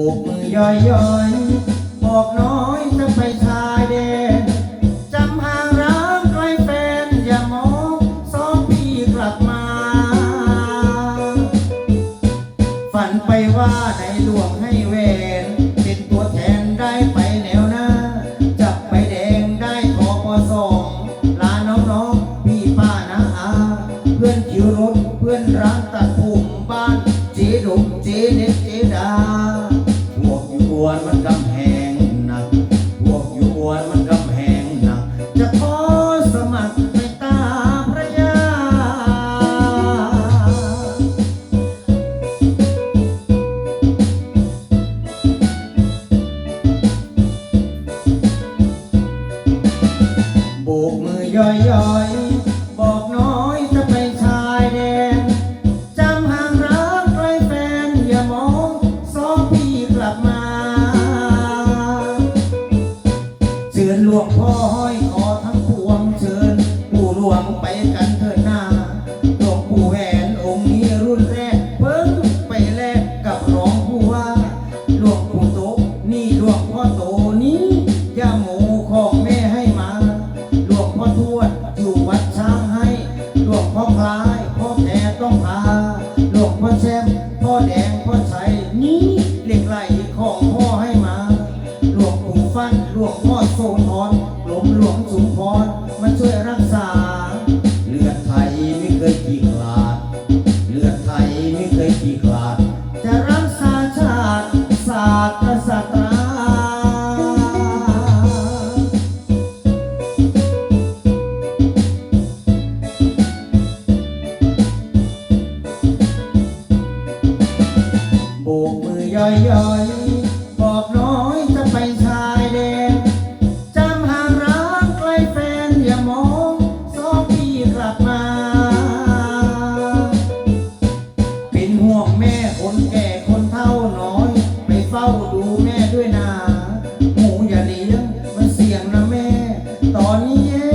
โบกมือย่อยย่อยบอกน้อยจะไปชายแดนจำห่างร้างไกลแฟนอย่ามองสองพี่กลับมา ฝันไปว่าในหลวงให้เวนเป็นตัวแทนได้ไปแนวหน้า จับไปแดงได้ทอปสองลาน้องๆพี่ป้านาอาเพื่อนคิวรถเพื่อนร้านตัด วกอยู่อวนมันกำแหงหนักจะขอสมัครไปตาพระยา โบกมือย่อย หลวงพ่อห้อยคอทั้งพวงเชิญปู่หลวงไปกันเถิดหน้าหลวงปู่แหวนองค์นี้รุ่นแรกเพิ่งไปแลกกับรองผู้ว่าหลวงปู่โตนี่หลวงพ่อโตนี้ย่าโมของแม่ให้มาหลวงพ่อทวดอยู่วัดช้างให้หลวงพ่อคล้ายพ่อแก่ต้องพาหลวงพ่อแชมพ่อแดงพ่อชัยนี้เหล็กไหลของพ่อให้ ฟันหลวงพ่อโสธรหลวงหลวงสุพรมาช่วยรักษา เลือดไทยไม่เคยขี้ขลาด เลือดไทยไม่เคยขี้ขลาด จะรักษาชาติศาสตร์กษัตราโบกมือย่อยๆบอกน้อยจะไปชาย ดูแม่ด้วยนะหมูอย่าเลี้ยงมันเสี่ยงนะแม่ ตอนนี้แย่